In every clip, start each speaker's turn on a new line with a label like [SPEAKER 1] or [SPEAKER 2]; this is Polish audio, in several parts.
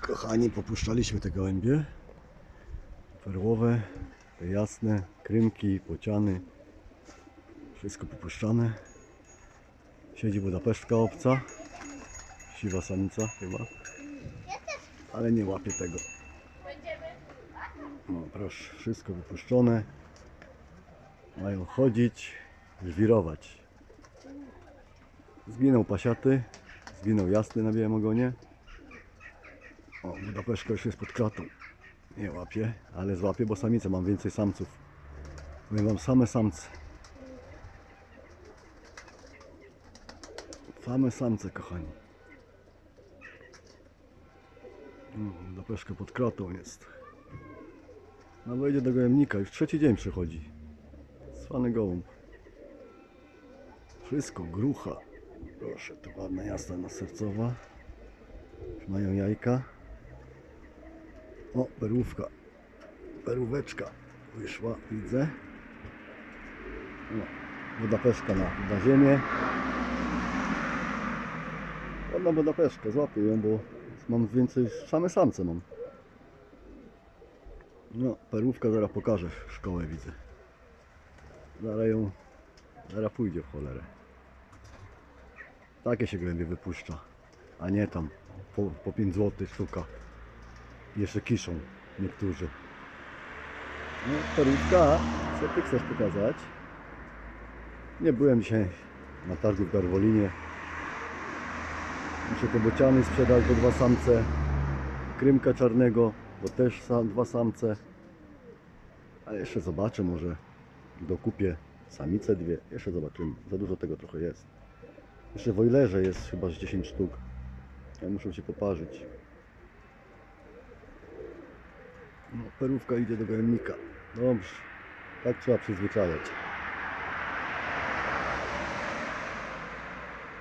[SPEAKER 1] Kochani, popuszczaliśmy te gołębie. Perłowe, te jasne, krymki, pociany. Wszystko popuszczane. Siedzi Budapesztka obca. Siwa samica chyba. Ale nie łapie tego. No proszę, wszystko wypuszczone. Mają chodzić, żwirować. Zginął pasiaty, zginął jasny na białym ogonie. O, Budapeszka już jest pod kratą. Nie łapie, ale złapie, bo samice mam więcej samców. Powiem wam same samce. Same samce, kochani. Budapeszka pod kratą jest. No wejdzie do gojemnika, już trzeci dzień przychodzi. Cwany gołąb. Wszystko, grucha. Proszę, to ładna jasna na sercowa. Mają jajka. O, perłówka. Perłóweczka wyszła, widzę. No, Budapeszka na, na ziemię. Ładna Budapeszka, złapię ją, bo mam więcej, same samce mam. No, perłówka zaraz pokażę szkołę, widzę. Zaraz ją, zaraz pójdzie w cholerę. Takie się głębie wypuszcza, a nie tam po, po 5 zł sztuka. Jeszcze kiszą niektórzy. No, perłówka, co ty chcesz pokazać? Nie byłem dzisiaj na targu w Garwolinie. Muszę te bociany sprzedać, bo dwa samce. Krymka czarnego, bo też sam, dwa samce. Ale jeszcze zobaczę, może dokupię samice dwie. Jeszcze zobaczymy. Za dużo tego trochę jest. Jeszcze w Oilerze jest chyba z 10 sztuk. Ja muszę się poparzyć. No, perówka idzie do gojemnika. Dobrze. Tak trzeba przyzwyczajać.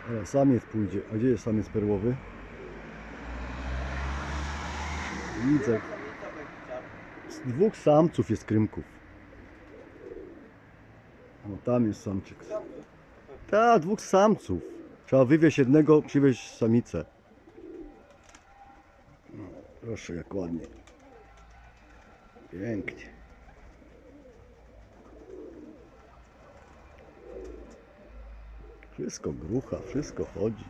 [SPEAKER 1] Teraz samiec pójdzie. A gdzie jest samiec perłowy? Widzę. Z dwóch samców jest krymków. No tam jest samczyk. Tak, dwóch samców. Trzeba wywieźć jednego, przywieźć samicę. No, proszę, jak ładnie. Pięknie. Wszystko grucha, wszystko chodzi.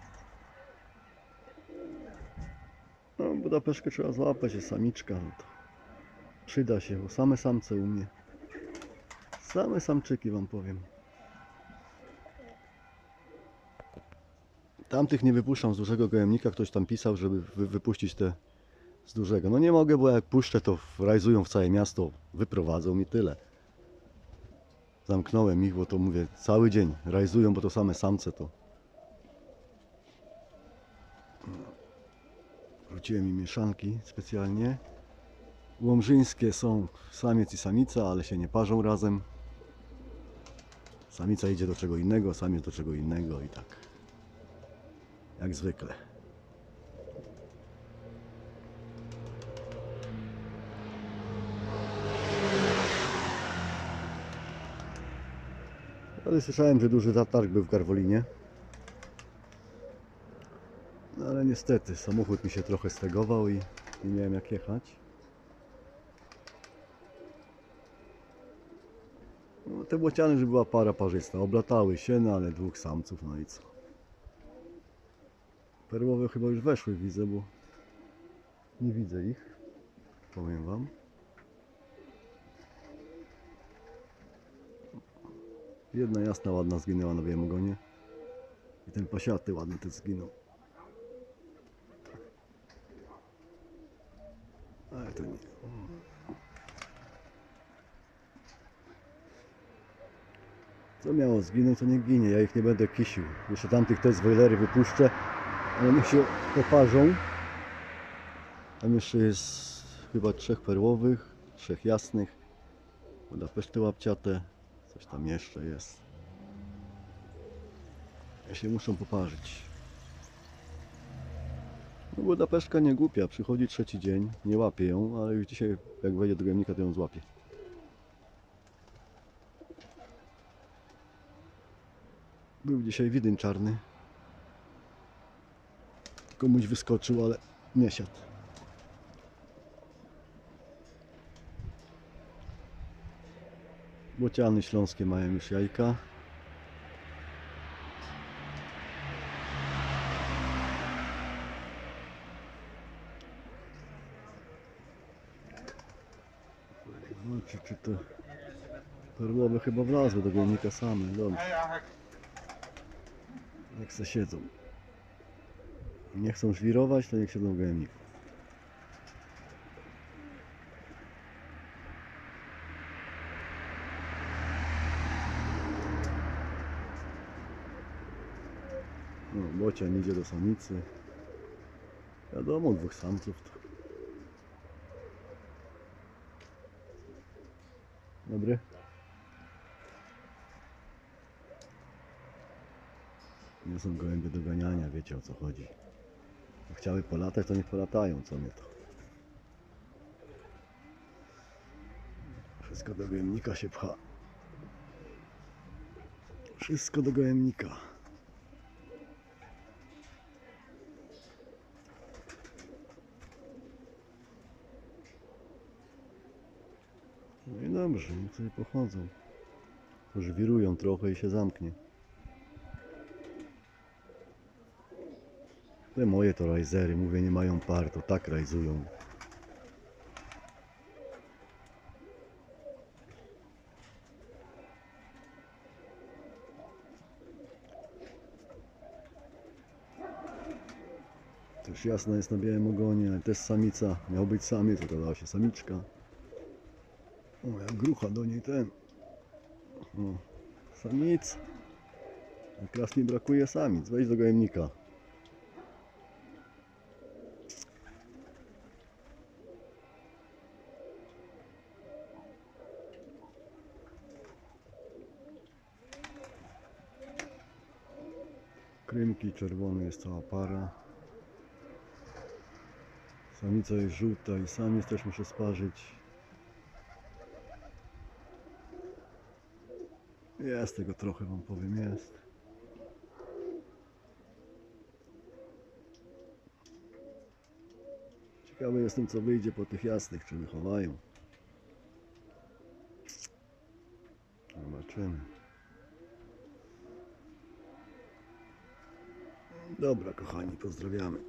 [SPEAKER 1] No, Budapeszkę trzeba złapać, jest samiczka. No to przyda się, bo same samce u mnie. Same samczyki wam powiem. Tamtych nie wypuszczam z dużego gojemnika. Ktoś tam pisał, żeby wy, wypuścić te z dużego. No nie mogę, bo jak puszczę, to rajzują w całe miasto, wyprowadzą mi tyle. Zamknąłem ich, bo to mówię, cały dzień rajzują, bo to same samce to. Wróciłem mi mieszanki specjalnie. Łomżyńskie są samiec i samica, ale się nie parzą razem. Samica idzie do czego innego, samiec do czego innego i tak. Jak zwykle. Ale słyszałem, że duży zatarg był w Garwolinie. No ale niestety, samochód mi się trochę stegował i nie miałem jak jechać. No, te bociany, że była para parzysta. Oblatały się, no ale dwóch samców, no i co. Perłowe chyba już weszły, widzę, bo nie widzę ich. Powiem wam. Jedna jasna, ładna zginęła na białym ogonie. I ten pasiaty ładny też zginął. Ale to nie. Co miało zginąć, to nie ginie. Ja ich nie będę kisił. Jeszcze tamtych też z wojlery wypuszczę. Ale niech się poparzą. Tam jeszcze jest chyba trzech perłowych, trzech jasnych. Budapeszty łapciate. Coś tam jeszcze jest. Ja się muszą poparzyć. No Budapeszka nie głupia, przychodzi trzeci dzień, nie łapie ją, ale już dzisiaj jak wejdzie do gojemnika to ją złapie. Był dzisiaj widyn czarny. Komuś wyskoczył, ale nie siadł. Bociany śląskie mają już jajka. No, czy, czy to perłowe chyba wlazły do gojnika same, dobrze. Jak se siedzą. Nie chcą żwirować, to niech siedzą w gojemniku. Bocian idzie do samicy. Wiadomo, dwóch samców to. Dobry. Nie są gołębie do ganiania, wiecie o co chodzi. Chciały polatać, to niech polatają, co mnie to. Wszystko do gojemnika się pcha. Wszystko do gojemnika. No i dobrze, niech sobie pochodzą. Już wirują trochę i się zamknie. Te moje to rajzery, mówię, nie mają par, to tak rajzują. To już jasno jest na białym ogonie, ale też samica. Miał być samiec, okazała się samiczka. O, jak grucha do niej ten. O, samic. Jak raz mi brakuje samic. Wejdź do gojemnika. Krymki czerwony jest cała para. Samica jest żółta i samiec też muszę sparzyć. Jest tego trochę wam powiem, jest. Ciekawy jestem co wyjdzie po tych jasnych, czy wychowają. Zobaczymy. Dobra kochani, pozdrawiamy.